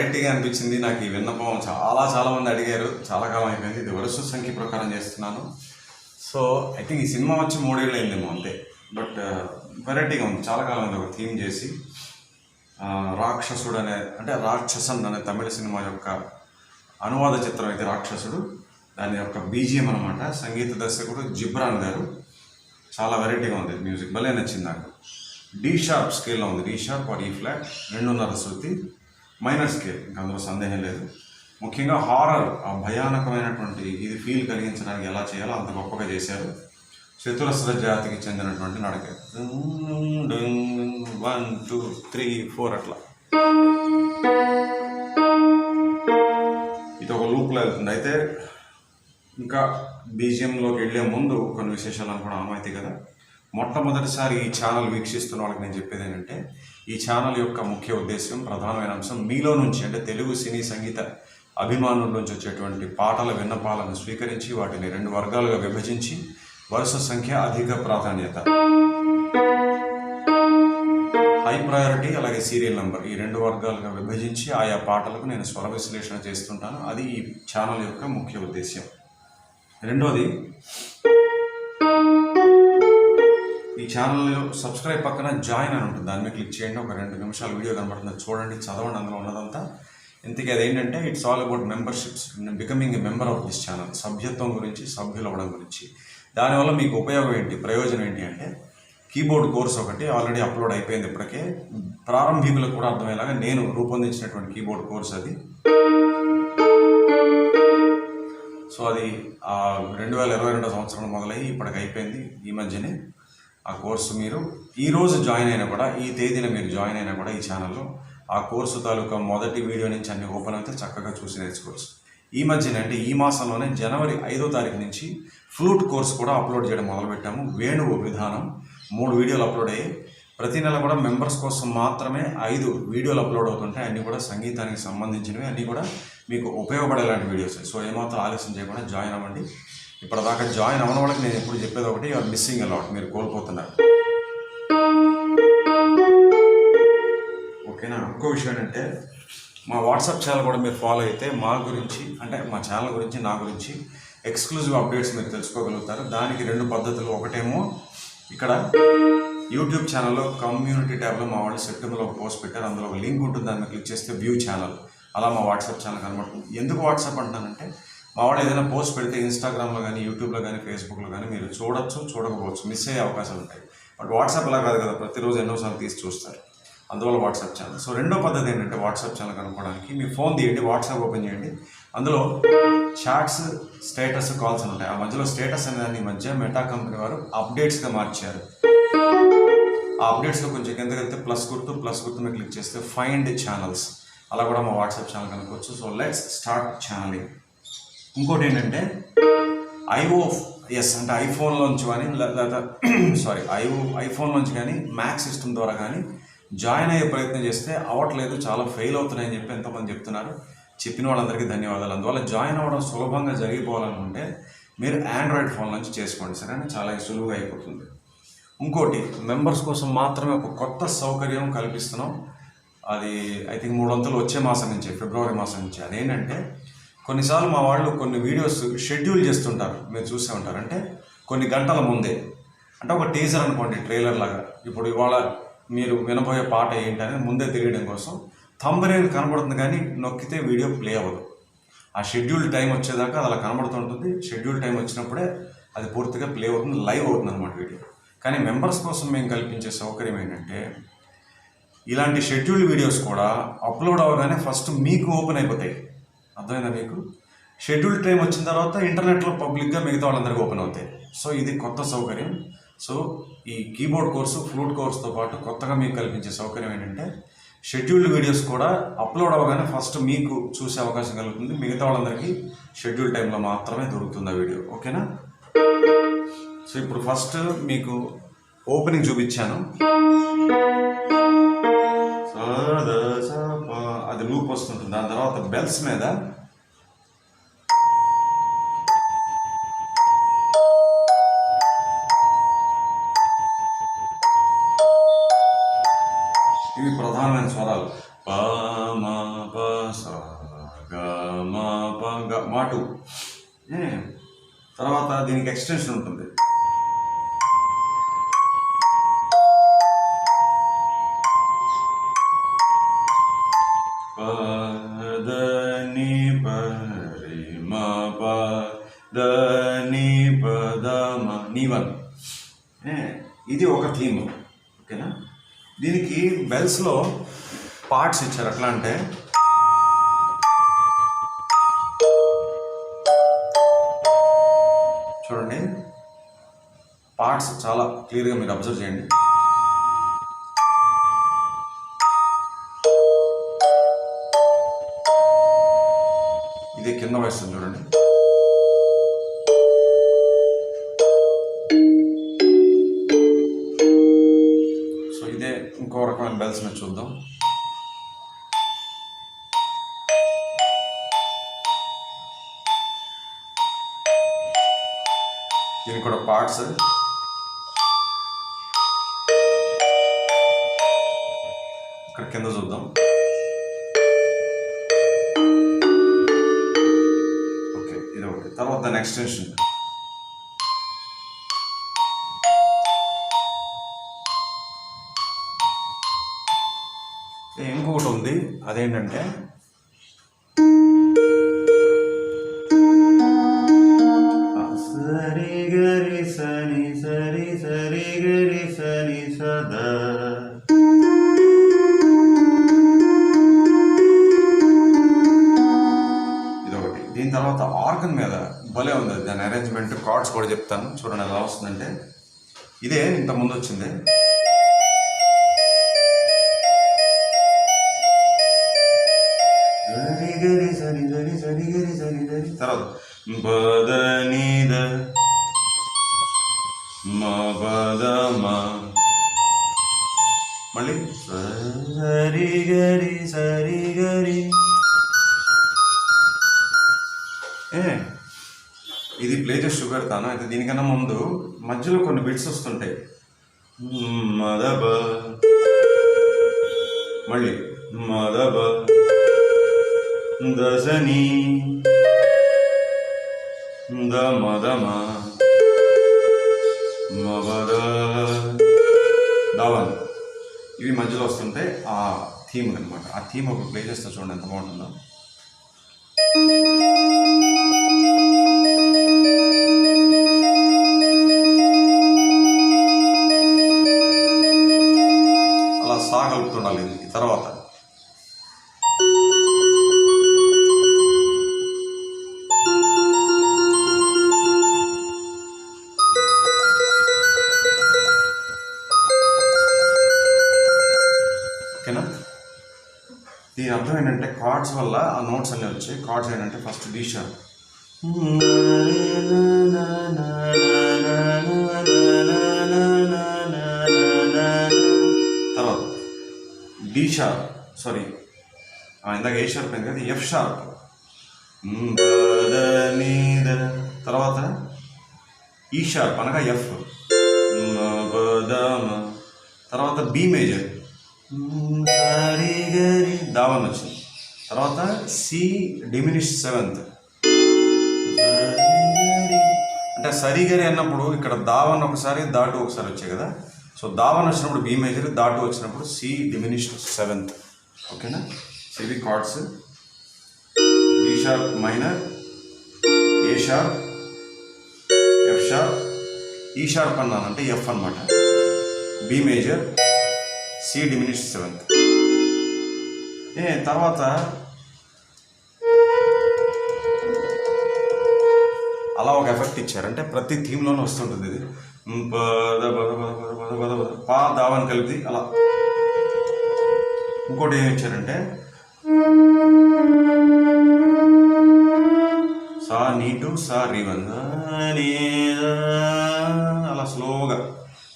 వెరైటీగా అనిపించింది. నాకు ఈ విన్నపం చాలా చాలా మంది అడిగారు. చాలా కాలం అయిపోయింది. ఇది వరుస సంఖ్య ప్రకారం చేస్తున్నాను. సో ఐ థింక్ ఈ సినిమా వచ్చి మూడేళ్ళు అయిందేమో అంతే. బట్ uh, వెరైటీగా ఉంది. చాలా కాలం అయింది ఒక థీమ్ చేసి. రాక్షసుడు అనే అంటే రాక్షసన్ అనే తమిళ సినిమా యొక్క అనువాద చిత్రం అయితే రాక్షసుడు. దాని యొక్క బీజిఎం అనమాట సంగీత దర్శకుడు జిబ్రాన్ గారు. చాలా వెరైటీగా ఉంది మ్యూజిక్. భలే నచ్చింది నాకు. డి షార్ప్ స్కేల్లో ఉంది. D sharp or E flat. రెండున్నర శృతి. మైనర్ స్కేల్ ఇంకా అందులో సందేహం లేదు. ముఖ్యంగా హారర్ ఆ భయానకమైనటువంటి ఇది ఫీల్ కలిగించడానికి ఎలా చేయాలో అంత గొప్పగా చేశారు. చతురస్ర జాతికి చెందినటువంటి నడక. వన్ టూ త్రీ ఫోర్ అట్లా. ఇది ఒక లూప్లో వెళ్తుంది. అయితే ఇంకా బీజియంలోకి వెళ్ళే ముందు కొన్ని విశేషాలను కూడా ఆమైతే కదా. మొట్టమొదటిసారి ఈ ఛానల్ వీక్షిస్తున్న వాళ్ళకి నేను చెప్పేది ఏంటంటే ఈ ఛానల్ యొక్క ముఖ్య ఉద్దేశం ప్రధానమైన అంశం మీలో నుంచి అంటే తెలుగు సినీ సంగీత అభిమానుల నుంచి వచ్చేటువంటి పాటల విన్నపాలను స్వీకరించి వాటిని రెండు వర్గాలుగా విభజించి వరుస సంఖ్య అధిక ప్రాధాన్యత. హై ప్రయారిటీ అలాగే సీరియల్ నెంబర్ ఈ రెండు వర్గాలుగా విభజించి ఆయా పాటలకు నేను స్వర విశ్లేషణ చేస్తుంటాను. అది ఈ ఛానల్ యొక్క ముఖ్య ఉద్దేశ్యం. రెండోది ఈ ఛానల్లో సబ్స్క్రైబ్ పక్కన జాయిన్ అని ఉంటుంది. దాని మీద క్లిక్ చేయండి. ఒక రెండు నిమిషాలు వీడియో కనబడుతుంది. చూడండి. చదవండి. అందులో ఉన్నదంతా. ఇంతకీ అదేంటంటే it's all about memberships becoming a member of this channel సభ్యత్వం గురించి సభ్యులు అవ్వడం గురించి. దానివల్ల మీకు ఉపయోగం ఏంటి? ప్రయోజనం ఏంటి అంటే కీబోర్డ్ కోర్స్ ఒకటి ఆల్రెడీ అప్లోడ్ అయిపోయింది ఇప్పటికే. ప్రారంభికులకు కూడా అర్థమయ్యేలాగా నేను రూపొందించినటువంటి కీబోర్డ్ కోర్స్ అది. సో అది రెండు వేల ఇరవై రెండో సంవత్సరం మొదలయ్యి ఇప్పటికి అయిపోయింది ఈ మధ్యనే. ఆ కోర్సు మీరు ఈరోజు జాయిన్ అయినా కూడా ఈ తేదీన మీరు జాయిన్ అయినా కూడా ఈ ఛానల్లో ఆ కోర్సు తాలూకా మొదటి వీడియో నుంచి అన్ని ఓపెన్ అయితే చక్కగా చూసి నేర్చుకోవచ్చు. ఈ మధ్యన అంటే ఈ మాసంలోనే జనవరి ఐదో తారీఖు నుంచి ఫ్లూట్ కోర్స్ కూడా అప్లోడ్ చేయడం మొదలుపెట్టాము. వేణువు విధానం మూడు వీడియోలు అప్లోడ్ అయ్యాయి. ప్రతి నెల కూడా మెంబర్స్ కోసం మాత్రమే ఐదు వీడియోలు అప్లోడ్ అవుతుంటాయి. అన్నీ కూడా సంగీతానికి సంబంధించినవి అన్నీ కూడా మీకు ఉపయోగపడేలాంటి వీడియోస్. సో ఏమాత్రం ఆలస్యం చేయకుండా జాయిన్ అవ్వండి. ఇప్పటిదాకా జాయిన్ అవ్వని వాళ్ళకి నేను ఎప్పుడు చెప్పేది ఒకటి యూఆర్ మిస్సింగ్ అలాట్ మీరు కోల్పోతున్నారు. ఓకేనా? ఇంకో విషయం ఏంటంటే మా వాట్సాప్ ఛానల్ కూడా మీరు ఫాలో అయితే మా గురించి అంటే మా ఛానల్ గురించి నా గురించి ఎక్స్క్లూజివ్ అప్డేట్స్ మీరు తెలుసుకోగలుగుతారు. దానికి రెండు పద్ధతులు. ఒకటేమో ఇక్కడ యూట్యూబ్ ఛానల్లో కమ్యూనిటీ ట్యాబ్లో మా వాళ్ళు సెప్టెంబర్లో ఒక పోస్ట్ పెట్టారు. అందులో ఒక లింక్ ఉంటుంది. దాన్ని క్లిక్ చేస్తే వ్యూ ఛానల్. అలా మా వాట్సాప్ ఛానల్ కనబడుతుంది. ఎందుకు వాట్సాప్ అంటున్నానంటే మా వాళ్ళు ఏదైనా పోస్ట్ పెడితే ఇన్స్టాగ్రామ్లో కానీ యూట్యూబ్లో కానీ ఫేస్బుక్లో కానీ మీరు చూడొచ్చు చూడకపోవచ్చు. మిస్ అయ్యే అవకాశాలు ఉంటాయి. బట్ వాట్సాప్ అలా కాదు కదా ప్రతిరోజు ఎన్నోసార్లు తీసి చూస్తారు. అందువల్ల వాట్సాప్ ఛానల్ సో రెండో పద్ధతి ఏంటంటే వాట్సాప్ ఛానల్ కనుక్కోవడానికి మీ ఫోన్ తీయండి వాట్సాప్ ఓపెన్ చేయండి. అందులో చాట్స్ స్టేటస్ కాల్స్ ఉంటాయి. ఆ మధ్యలో స్టేటస్ అనే దాన్ని మధ్య మెటా కంపెనీ వారు అప్డేట్స్గా మార్చారు. ఆ అప్డేట్స్లో కొంచెం కిందకి వెళ్తే ప్లస్ గుర్తు ప్లస్ గుర్తు మీరు క్లిక్ చేస్తే ఫైండ్ ఛానల్స్ అలా కూడా మా వాట్సాప్ ఛానల్ కనుక్కోవచ్చు. సో లెట్స్ స్టార్ట్ ఛానలింగ్ ఇంకోటి ఏంటంటే ఐఓ ఎస్ అంటే ఐఫోన్లోంచి కానీ లేదా సారీ ఐఓ ఐఫోన్లోంచి కానీ మ్యాక్ సిస్టమ్ ద్వారా కానీ జాయిన్ అయ్యే ప్రయత్నం చేస్తే అవ్వట్లేదు చాలా ఫెయిల్ అవుతున్నాయని చెప్పి ఎంతోమంది చెప్తున్నారు. చెప్పిన వాళ్ళందరికీ ధన్యవాదాలు. అందువల్ల జాయిన్ అవ్వడం సులభంగా జరిగిపోవాలనుకుంటే మీరు ఆండ్రాయిడ్ ఫోన్ నుంచి చేసుకోండి సరే చాలా సులువుగా అయిపోతుంది. ఇంకోటి మెంబర్స్ కోసం మాత్రమే ఒక కొత్త సౌకర్యం కల్పిస్తున్నాం. అది ఐ థింక్ మూడు వంతులు వచ్చే మాసం నుంచి ఫిబ్రవరి మాసం నుంచి. అదేంటంటే కొన్నిసార్లు మా వాళ్ళు కొన్ని వీడియోస్ షెడ్యూల్ చేస్తుంటారు. మీరు చూసే ఉంటారు. అంటే కొన్ని గంటల ముందే. అంటే ఒక టీజర్ అనుకోండి ట్రైలర్ లాగా. ఇప్పుడు ఇవాళ మీరు వినబోయే పాట ఏంటని ముందే తెలియడం కోసం థంబనేల్ కనబడుతుంది కానీ నొక్కితే వీడియో ప్లే అవ్వదు. ఆ షెడ్యూల్ టైం వచ్చేదాకా అలా కనబడుతుంటుంది. షెడ్యూల్ టైం వచ్చినప్పుడే అది పూర్తిగా ప్లే అవుతుంది లైవ్ అవుతుంది అనమాట వీడియో. కానీ మెంబర్స్ కోసం మేము కల్పించే సౌకర్యం ఏంటంటే ఇలాంటి షెడ్యూల్ వీడియోస్ కూడా అప్లోడ్ అవ్వగానే ఫస్ట్ మీకు ఓపెన్ అయిపోతాయి. అర్థమైందా మీకు? షెడ్యూల్ టైం వచ్చిన తర్వాత ఇంటర్నెట్లో పబ్లిక్గా మిగతా వాళ్ళందరికీ ఓపెన్ అవుతాయి. సో ఇది కొత్త సౌకర్యం. సో ఈ కీబోర్డ్ కోర్సు ఫ్లూట్ కోర్సుతో పాటు కొత్తగా మీకు కల్పించే సౌకర్యం ఏంటంటే షెడ్యూల్డ్ వీడియోస్ కూడా అప్లోడ్ అవ్వగానే ఫస్ట్ మీకు చూసే అవకాశం కలుగుతుంది. మిగతా వాళ్ళందరికీ షెడ్యూల్ టైంలో మాత్రమే దొరుకుతుంది ఆ వీడియో ఓకేనా? సో ఇప్పుడు ఫస్ట్ మీకు ఓపెనింగ్ చూపించాను. సద అది వస్తుంటుంది దాని తర్వాత బెల్స్ మీద ఇవి ప్రధానమైన స్వరాలు. ప ప మా ప స గ మా ప గ మా తర్వాత దీనికి ఎక్స్టెన్షన్ ఉంటుంది. బెల్స్లో పార్ట్స్ ఇచ్చారు. ఎట్లా అంటే చూడండి. పార్ట్స్ చాలా క్లియర్గా మీరు అబ్జర్వ్ చేయండి. ఇది కింద వయసు చూడండి. ఇంకో రకమైన బెల్స్ మీద చూద్దాం. దీనికి కూడా పార్ట్స్ ఇక్కడ కింద చూద్దాం. ఓకే ఇది ఒకటి. తర్వాత నెక్స్ట్ ఎక్స్టెన్షన్ అదేంటంటే సరి గరి సని సరి సరి గరి సని సదా. ఇదొకటి. దీని తర్వాత ఆర్గన్ మీద భలే ఉంది. దాని అరేంజ్మెంట్ కార్డ్స్ కూడా చెప్తాను. చూడండి ఎలా వస్తుందంటే ఇదే ఇంత ముందు వచ్చింది. సరి సరి సరి గరి తర్వాత పద నీద మ పద మ. మళ్ళీ సరి గరి సరి గరి ఏ ఇది ప్లే చేసి చూపెడతాను అయితే దీనికన్నా ముందు మధ్యలో కొన్ని బిట్స్ వస్తుంటాయి. మదబ. మళ్ళీ మదబ. గజని ద మదమ మవద దావన్ ఇవి మధ్యలో వస్తుంటే ఆ థీమ్ అనమాట ఆ థీమ్ ఒక ప్లే చేస్తా చూడండి ఎంత బాగుంటుందో. అర్థం ఏంటంటే కార్డ్స్ వల్ల ఆ నోట్స్ అన్నీ వచ్చాయి. కార్డ్స్ ఏంటంటే ఫస్ట్ డి షార్ప్ తర్వాత డి షార్ప్ సారీ ఇందాక ఏ షార్ప్ అయింది కదా ఎఫ్ షార్ప్ తర్వాత e ఈ షార్ప్ అనగా ఎఫ్ తర్వాత బి మేజర్ దావన్ వచ్చింది. తర్వాత సి డిమినిష్ సెవెంత్. అంటే సరిగరి అన్నప్పుడు ఇక్కడ దావన్ ఒకసారి దాటు ఒకసారి వచ్చాయి కదా. సో దావన్ వచ్చినప్పుడు బి మేజర్ దాటు వచ్చినప్పుడు సి డిమినిష్ సెవెంత్. ఓకేనా? CV chords. B sharp minor. A sharp. F sharp. E sharp అన్నానంటే F అన్నమాట. B major. C diminish seventh ఏ తర్వాత? అలా ఒక ఎఫెక్ట్ ఇచ్చారు. అంటే ప్రతి థీమ్లోనే వస్తుంటుంది ఇది. పా దావని కలిపి అలా. ఇంకోటి ఏమి ఇచ్చారంటే? సా నీటు సా రీవన్ అలా స్లోగా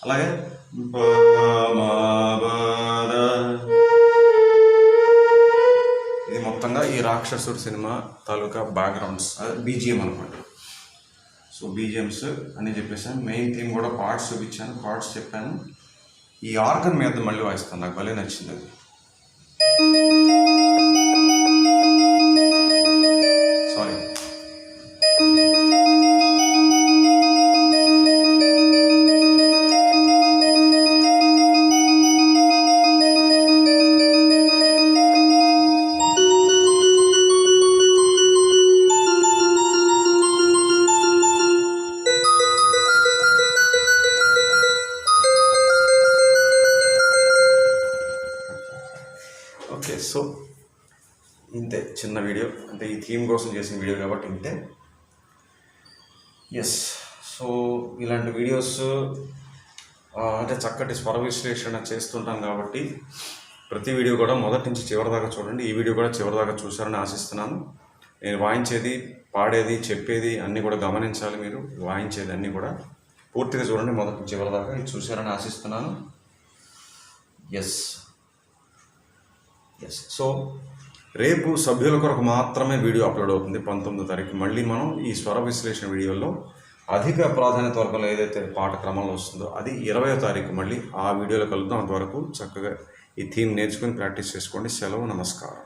అలాగే రాక్షసుడు సినిమా తాలూకా బ్యాక్గ్రౌండ్స్ అది బీజిఎం అనమాట. సో బీజిఎంస్ అని చెప్పేసాను. మెయిన్ థీమ్ కూడా పార్ట్స్ చూపించాను పార్ట్స్ చెప్పాను. ఈ ఆర్గన్ మీద మళ్ళీ వాయిస్తాను నాకు భలే నచ్చింది అది. థీమ్ కోసం చేసిన వీడియో కాబట్టి ఇంతే ఎస్ సో ఇలాంటి వీడియోస్ అంటే చక్కటి స్వర విశ్లేషణ చేస్తుంటాం కాబట్టి ప్రతి వీడియో కూడా మొదటి నుంచి చివరిదాకా చూడండి. ఈ వీడియో కూడా చివరి దాకా చూసారని ఆశిస్తున్నాను. నేను వాయించేది పాడేది చెప్పేది అన్నీ కూడా గమనించాలి మీరు. వాయించేది అన్నీ కూడా పూర్తిగా చూడండి. మొదటి నుంచి ఇది చూశారని ఆశిస్తున్నాను. ఎస్ ఎస్ సో రేపు సభ్యుల కొరకు మాత్రమే వీడియో అప్లోడ్ అవుతుంది. పంతొమ్మిదో తారీఖు మళ్ళీ మనం ఈ స్వర విశ్లేషణ వీడియోలో అధిక ప్రాధాన్యత వర్గంలో ఏదైతే పాట క్రమంలో వస్తుందో అది ఇరవయో తారీఖు మళ్ళీ ఆ వీడియోలో కలుద్దాం. అంతవరకు చక్కగా ఈ థీమ్ నేర్చుకొని ప్రాక్టీస్ చేసుకోండి. సెలవు నమస్కారం.